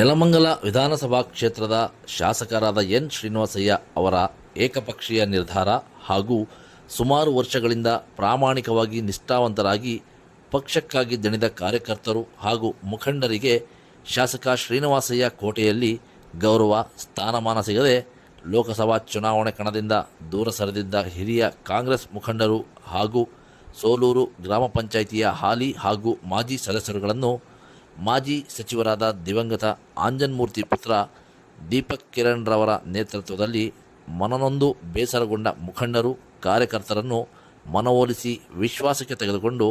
ನೆಲಮಂಗಲ ವಿಧಾನಸಭಾ ಕ್ಷೇತ್ರದ ಶಾಸಕರಾದ ಎನ್ ಶ್ರೀನಿವಾಸಯ್ಯ ಅವರ ಏಕಪಕ್ಷೀಯ ನಿರ್ಧಾರ ಹಾಗೂ ಸುಮಾರು ವರ್ಷಗಳಿಂದ ಪ್ರಾಮಾಣಿಕವಾಗಿ ನಿಷ್ಠಾವಂತರಾಗಿ ಪಕ್ಷಕ್ಕಾಗಿ ದಣಿದ ಕಾರ್ಯಕರ್ತರು ಹಾಗೂ ಮುಖಂಡರಿಗೆ ಶಾಸಕ ಶ್ರೀನಿವಾಸಯ್ಯ ಕೋಟೆಯಲ್ಲಿ ಗೌರವ, ಸ್ಥಾನಮಾನ ಸಿಗದೆ ಲೋಕಸಭಾ ಚುನಾವಣೆ ಕಣದಿಂದ ದೂರ ಸರಿದಿದ್ದ ಹಿರಿಯ ಕಾಂಗ್ರೆಸ್ ಮುಖಂಡರು ಹಾಗೂ ಸೋಲೂರು ಗ್ರಾಮ ಪಂಚಾಯಿತಿಯ ಹಾಲಿ ಹಾಗೂ ಮಾಜಿ ಸದಸ್ಯರುಗಳನ್ನು ಮಾಜಿ ಸಚಿವರಾದ ದಿವಂಗತ ಆಂಜನ್ಮೂರ್ತಿ ಪುತ್ರ ದೀಪಕ್ ಕಿರಣ್ ರವರ ನೇತೃತ್ವದಲ್ಲಿ ಮನನೊಂದು ಬೇಸರಗೊಂಡ ಮುಖಂಡರು, ಕಾರ್ಯಕರ್ತರನ್ನು ಮನವೊಲಿಸಿ ವಿಶ್ವಾಸಕ್ಕೆ ತೆಗೆದುಕೊಂಡು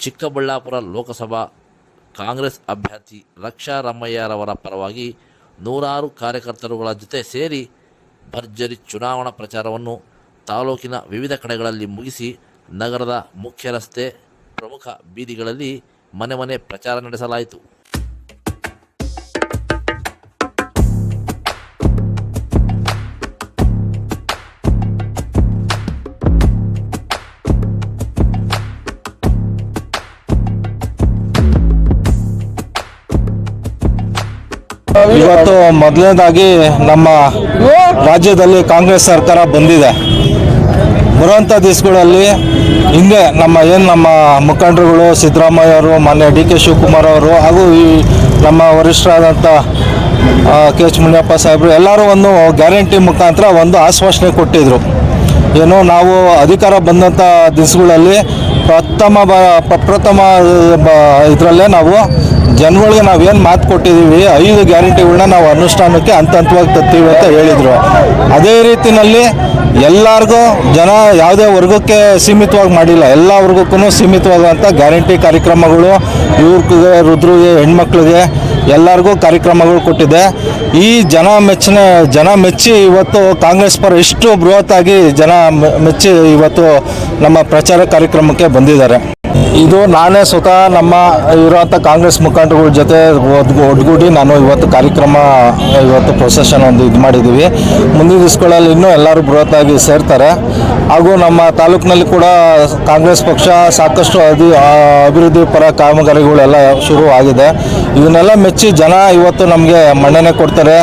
ಚಿಕ್ಕಬಳ್ಳಾಪುರ ಲೋಕಸಭಾ ಕಾಂಗ್ರೆಸ್ ಅಭ್ಯರ್ಥಿ ರಕ್ಷಾ ರಾಮಯ್ಯರವರ ಪರವಾಗಿ ನೂರಾರು ಕಾರ್ಯಕರ್ತರುಗಳ ಜೊತೆ ಸೇರಿ ಭರ್ಜರಿ ಚುನಾವಣಾ ಪ್ರಚಾರವನ್ನು ತಾಲೂಕಿನ ವಿವಿಧ ಕಡೆಗಳಲ್ಲಿ ಮುಗಿಸಿ ನಗರದ ಮುಖ್ಯ ರಸ್ತೆ ಪ್ರಮುಖ ಬೀದಿಗಳಲ್ಲಿ ಮನೆ ಮನೆ ಪ್ರಚಾರ ನಡೆಸಲಾಯಿತು. ಇವತ್ತು ಮೊದಲನೇದಾಗಿ ನಮ್ಮ ರಾಜ್ಯದಲ್ಲಿ ಕಾಂಗ್ರೆಸ್ ಸರ್ಕಾರ ಬಂದಿದೆ. ಬರುವಂಥ ದಿವಸಗಳಲ್ಲಿ ಹಿಂಗೆ ನಮ್ಮ ಏನು ನಮ್ಮ ಮುಖಂಡರುಗಳು ಸಿದ್ದರಾಮಯ್ಯ ಅವರು, ಮಾನ್ಯ ಡಿ ಕೆ ಶಿವಕುಮಾರ್ ಅವರು ಹಾಗೂ ಈ ನಮ್ಮ ವರಿಷ್ಠರಾದಂಥ ಕೆ ಎಚ್ ಮುನಿಯಪ್ಪ ಸಾಹೇಬರು ಎಲ್ಲರೂ ಒಂದು ಗ್ಯಾರಂಟಿ ಮುಖಾಂತರ ಒಂದು ಆಶ್ವಾಸನೆ ಕೊಟ್ಟಿದ್ದರು ಏನು ನಾವು ಅಧಿಕಾರ ಬಂದಂಥ ದಿವಸಗಳಲ್ಲಿ ಪ್ರಥಮ ಬ, ಪ್ರಪ್ರಥಮ ಇದರಲ್ಲೇ ನಾವು ಜನಗಳಿಗೆ ನಾವೇನು ಮಾತು ಕೊಟ್ಟಿದ್ದೀವಿ ಐದು ಗ್ಯಾರಂಟಿಗಳನ್ನ ನಾವು ಅನುಷ್ಠಾನಕ್ಕೆ ಹಂತ ಹಂತವಾಗಿ ತರ್ತೀವಿ ಅಂತ ಹೇಳಿದರು. ಅದೇ ರೀತಿಯಲ್ಲಿ ಎಲ್ಲರಿಗೂ ಜನ ಯಾವುದೇ ವರ್ಗಕ್ಕೆ ಸೀಮಿತವಾಗಿ ಮಾಡಿಲ್ಲ ಎಲ್ಲ ವರ್ಗಕ್ಕೂ ಸೀಮಿತವಾದಂಥ ಗ್ಯಾರಂಟಿ ಕಾರ್ಯಕ್ರಮಗಳು ಯುವಕರಿಗೆ ರುದ್ರಿಗೆ ಹೆಣ್ಮಕ್ಳಿಗೆ ಎಲ್ಲರಿಗೂ ಕಾರ್ಯಕ್ರಮಗಳು ಕೊಟ್ಟಿದೆ. ಈ ಜನ ಮೆಚ್ಚಿನ ಜನ ಮೆಚ್ಚಿ ಇವತ್ತು ಕಾಂಗ್ರೆಸ್ ಪರ ಇಷ್ಟು ಆಗಿ ಜನ ಮೆಚ್ಚಿ ಇವತ್ತು ನಮ್ಮ ಪ್ರಚಾರ ಕಾರ್ಯಕ್ರಮಕ್ಕೆ ಬಂದಿದ್ದಾರೆ. ಇದು ನಾನೇ ಸ್ವತಃ ನಮ್ಮ ಇರುವಂಥ ಕಾಂಗ್ರೆಸ್ ಮುಖಂಡರುಗಳ ಜೊತೆ ಒಡ್ಗೂಡಿ ನಾನು ಇವತ್ತು ಕಾರ್ಯಕ್ರಮ, ಇವತ್ತು ಪ್ರೊಸೆಷನ್ ಒಂದು ಇದು ಮಾಡಿದ್ದೀವಿ. ಮುಂದಿನ ದಿವಸಗಳಲ್ಲಿ ಇನ್ನೂ ಎಲ್ಲರೂ ಬೃಹತ್ತಾಗಿ ಸೇರ್ತಾರೆ. ಹಾಗೂ ನಮ್ಮ ತಾಲೂಕಿನಲ್ಲಿ ಕೂಡ ಕಾಂಗ್ರೆಸ್ ಪಕ್ಷ ಸಾಕಷ್ಟು ಅಧಿ ಅಭಿವೃದ್ಧಿ ಪರ ಕಾಮಗಾರಿಗಳೆಲ್ಲ ಶುರು ಆಗಿದೆ. ಇವನ್ನೆಲ್ಲ ಮೆಚ್ಚಿ ಜನ ಇವತ್ತು ನಮಗೆ ಮನ್ನಣೆ ಕೊಡ್ತಾರೆ.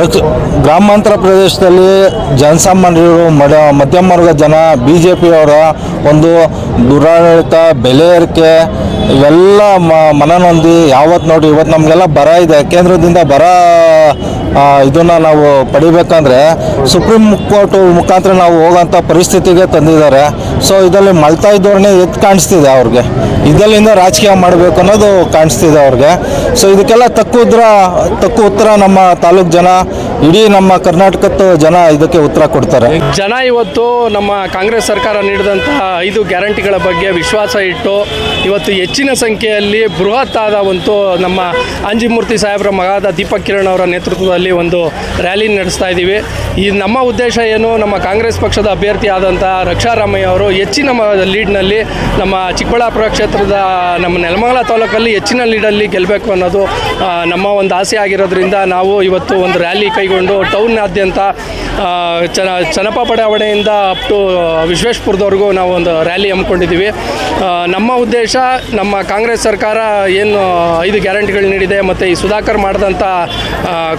ರಕ್ಷ ಗ್ರಾಮಾಂತರ ಪ್ರದೇಶದಲ್ಲಿ ಜನಸಾಮಾನ್ಯರು, ಮಡ ಮಧ್ಯಮ ವರ್ಗ ಜನ ಬಿ ಜೆ ಪಿಯವರ ಒಂದು ದುರಾಡಳಿತ, ಬೆಲೆ ಏರಿಕೆ ಇವೆಲ್ಲ ಮನನೊಂದಿ ಯಾವತ್ತು ನೋಡಿ ಇವತ್ತು ನಮಗೆಲ್ಲ ಬರ ಇದೆ. ಕೇಂದ್ರದಿಂದ ಬರ ಇದನ್ನು ನಾವು ಪಡಿಬೇಕಂದ್ರೆ ಸುಪ್ರೀಂ ಕೋರ್ಟ್ ಮುಖಾಂತರ ನಾವು ಹೋಗೋಂಥ ಪರಿಸ್ಥಿತಿಗೆ ತಂದಿದ್ದಾರೆ. ಸೊ ಇದರಲ್ಲಿ ಮಲ್ತಾಯಿ ಧೋರಣೆ ಎದ್ದು ಕಾಣಿಸ್ತಿದೆ ಅವ್ರಿಗೆ. ಇದರಿಂದ ರಾಜಕೀಯ ಮಾಡಬೇಕು ಅನ್ನೋದು ಕಾಣಿಸ್ತಿದೆ ಅವ್ರಿಗೆ. ಸೊ ಇದಕ್ಕೆಲ್ಲ ತಕ್ಕು ಉತ್ತರ ತಕ್ಕ ಉತ್ತರ ನಮ್ಮ ತಾಲೂಕು ಜನ ಇಡೀ ನಮ್ಮ ಕರ್ನಾಟಕದ ಜನ ಇದಕ್ಕೆ ಉತ್ತರ ಕೊಡ್ತಾರೆ. ಜನ ಇವತ್ತು ನಮ್ಮ ಕಾಂಗ್ರೆಸ್ ಸರ್ಕಾರ ನೀಡಿದಂತಹ ಐದು ಗ್ಯಾರಂಟಿಗಳ ಬಗ್ಗೆ ವಿಶ್ವಾಸ ಇಟ್ಟು ಇವತ್ತು ಹೆಚ್ಚಿನ ಸಂಖ್ಯೆಯಲ್ಲಿ ಬೃಹತ್ ಆದ ಒಂದು ನಮ್ಮ ಅಂಜಿಮೂರ್ತಿ ಸಾಹೇಬರ ಮಗಾದ ದೀಪಕ್ ಕಿರಣ್ ಅವರ ನೇತೃತ್ವದಲ್ಲಿ ಒಂದು ರ್ಯಾಲಿ ನಡೆಸ್ತಾ ಇದ್ದೀವಿ. ಈ ನಮ್ಮ ಉದ್ದೇಶ ಏನು, ನಮ್ಮ ಕಾಂಗ್ರೆಸ್ ಪಕ್ಷದ ಅಭ್ಯರ್ಥಿ ಆದಂಥ ರಕ್ಷಾರಾಮಯ್ಯ ಅವರು ಹೆಚ್ಚಿನ ಲೀಡ್ನಲ್ಲಿ ನಮ್ಮ ಚಿಕ್ಕಬಳ್ಳಾಪುರ ಕ್ಷೇತ್ರದ ನಮ್ಮ ನೆಲಮಂಗಲ ತಾಲೂಕಲ್ಲಿ ಹೆಚ್ಚಿನ ಲೀಡಲ್ಲಿ ಗೆಲ್ಲಬೇಕು ಅನ್ನೋದು ನಮ್ಮ ಒಂದು ಆಸೆ ಆಗಿರೋದ್ರಿಂದ ನಾವು ಇವತ್ತು ಒಂದು ರ್ಯಾಲಿ ಕೈಗೊಂಡು ಟೌನ್ನಾದ್ಯಂತ ಚನ ಚನಪ ಬಡಾವಣೆಯಿಂದ ಅಪ್ ಟು ವಿಶ್ವೇಶ್ಪುರದವರೆಗೂ ನಾವು ಒಂದು ರ್ಯಾಲಿ ಹಮ್ಮಿಕೊಂಡಿದ್ದೀವಿ ನಮ್ಮ ಉದ್ದೇಶ ನಮ್ಮ ಕಾಂಗ್ರೆಸ್ ಸರ್ಕಾರ ಏನು ಐದು ಗ್ಯಾರಂಟಿಗಳು ನೀಡಿದೆ ಮತ್ತು ಈ ಸುಧಾಕರ್ ಮಾಡಿದಂಥ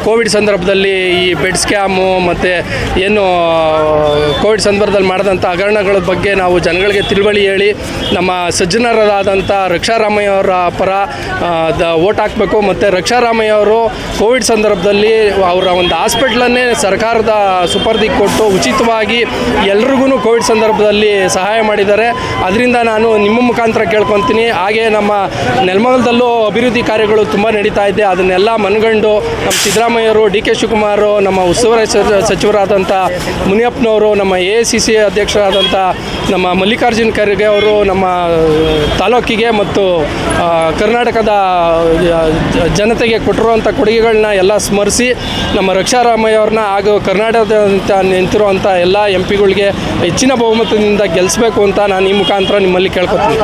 ಕೋವಿಡ್ ಸಂದರ್ಭದಲ್ಲಿ ಈ ಬೆಡ್ ಸ್ಕ್ಯಾಮು ಮತ್ತು ಏನು ಕೋವಿಡ್ ಸಂದರ್ಭದಲ್ಲಿ ಮಾಡಿದಂಥ ಹಗರಣಗಳ ಬಗ್ಗೆ ನಾವು ಜನಗಳಿಗೆ ತಿಳುವಳಿ ಹೇಳಿ, ನಮ್ಮ ಸಜ್ಜನರಾದಂಥ ರಕ್ಷಾರಾಮಯ್ಯ ಅವರ ಪರ ದ ಓಟ್ ಹಾಕಬೇಕು ಮತ್ತು ರಕ್ಷಾರಾಮಯ್ಯ ಅವರು ಕೋವಿಡ್ ಸಂದರ್ಭದಲ್ಲಿ ಅವರ ಒಂದು ಹಾಸ್ಪಿಟ್ಲನ್ನೇ ಸರ್ಕಾರದ ಸುಪರ್ದಿಗೆ ಕೊಟ್ಟು ಉಚಿತವಾಗಿ ಎಲ್ರಿಗೂ ಕೋವಿಡ್ ಸಂದರ್ಭದಲ್ಲಿ ಸಹಾಯ ಮಾಡಿದ್ದಾರೆ. ಅದರಿಂದ ನಾನು ನಿಮ್ಮ ಮುಖಾಂತರ ಕೇಳ್ಕೊತೀನಿ. ಹಾಗೆ ನಮ್ಮ ನೆಲಮಂಗಲದಲ್ಲೂ ಅಭಿವೃದ್ಧಿ ಕಾರ್ಯಗಳು ತುಂಬ ನಡೀತಾ ಇದೆ. ಅದನ್ನೆಲ್ಲ ಮನಗಂಡು ನಮ್ಮ ಸಿದ್ದರಾಮಯ್ಯರು, ಡಿ ಕೆ ಶಿವಕುಮಾರ್, ನಮ್ಮ ಉಸ್ತುವಾರಿ ಸಚಿವರಾದಂಥ ಮುನಿಯಪ್ಪನವರು, ನಮ್ಮ ಎ ಸಿ ಸಿ ಅಧ್ಯಕ್ಷರಾದಂಥ ನಮ್ಮ ಮಲ್ಲಿಕಾರ್ಜುನ್ ಖರ್ಗೆ ಅವರು, ನಮ್ಮ ತಾಲೂಕಿಗೆ ಮತ್ತು ಕರ್ನಾಟಕದ ಜನತೆಗೆ ಕೊಟ್ಟಿರುವಂಥ ಕೊಡುಗೆಗಳನ್ನ ಎಲ್ಲ ಸ್ಮರಿಸಿ ನಮ್ಮ ರಕ್ಷಾರಾಮಯ್ಯ ಅವ್ರನ್ನ ಹಾಗೂ ಕರ್ನಾಟಕದಂತ ನಿಂತಿರುವಂಥ ಎಲ್ಲ ಎಂ ಪಿಗಳಿಗೆ ಹೆಚ್ಚಿನ ಬಹುಮತದಿಂದ ಗೆಲ್ಲಿಸಬೇಕು ಅಂತ ನಾನು ಈ ಮುಖಾಂತರ ನಿಮ್ಮಲ್ಲಿ ಕೇಳ್ಕೊತೀನಿ.